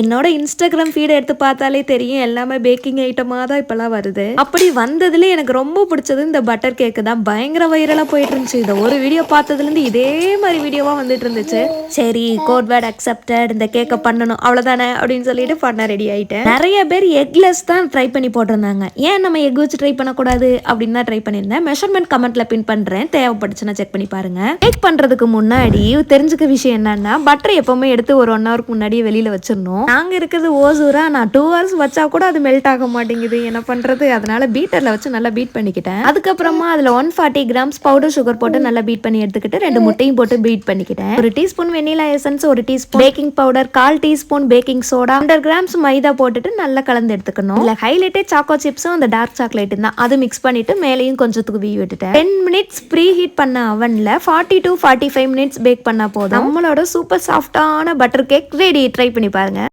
என்னோட இன்ஸ்டாகிராம் ஃபீடை எடுத்து பார்த்தாலே தெரியும் எல்லாமே பேக்கிங் ஐட்டமாக தான் இப்போலாம் வருது. அப்படி வந்ததுல எனக்கு ரொம்ப பிடிச்சது இந்த பட்டர் கேக்கு தான். பயங்கர வைரலாக போயிட்டு இருந்துச்சு இந்த ஒரு வீடியோ பார்த்ததுலேருந்து இதே மாதிரி வீடியோவாக வந்துட்டு இருந்துச்சு சரி கோட் வேர்ட் அக்செப்டட் இந்த கேக்கை பண்ணணும் அவ்வளோதானே அப்படின்னு சொல்லிட்டு பண்ண ரெடி ஆகிட்டேன் நிறைய பேர் எக்லெஸ் தான் ட்ரை பண்ணி போட்டிருந்தாங்க. ஏன் நம்ம எக் வச்சு ட்ரை பண்ணக்கூடாது அப்படின்னு தான் ட்ரை பண்ணியிருந்தேன். மெஷர்மெண்ட் கமெண்ட்ல பின் பண்ணுறேன் தேவைப்பட்டுச்சுன்னா செக் பண்ணி பாருங்க. கேக் பண்ணுறதுக்கு முன்னாடி தெரிஞ்சுக்க விஷயம் என்னன்னா பட்டர் எப்பவுமே எடுத்து ஒரு ஒன் ஹவருக்கு முன்னாடியே வெளியில் வச்சிடணும். நாங்கள் இருக்கிறது ஓசூரா. நான் டூ ஹவர்ஸ் வச்சா கூட அது மெல்ட் ஆக மாட்டேங்குது. என்ன பண்ணுறது அதனால பீட்டரில் வச்சு நல்லா பீட் பண்ணிக்கிட்டேன். அதுக்கப்புறமா அதில் one forty grams powder sugar போட்டு நல்லா பீட் பண்ணி எடுத்துக்கிட்டு ரெண்டு முட்டையும் போட்டு பீட் பண்ணிக்கிட்டேன். ஒரு டீஸ்பூன் வெனிலா எசன்ஸ் ஒரு டீஸ்பூன் பேக்கிங் பவுடர் கால் teaspoon baking soda hundred grams maida போட்டுட்டு நல்லா கலந்து எடுத்துக்கணும். இல்லை ஹைலைட்டே சாக்கோ சிப்ஸும் அந்த டார்க் சாக்லேட் தான். அது மிக்ஸ் பண்ணிட்டு மேலேயும் கொஞ்சம் தூவி விட்டுட்டேன். டென் மினிட்ஸ் ப்ரீ ஹீட் பண்ண அவன்ல forty to forty five minutes bake பண்ணால் போதும். நம்மளோட சூப்பர் சாஃப்டான பட்டர் கேக் ரெடி ட்ரை பண்ணி பாருங்க.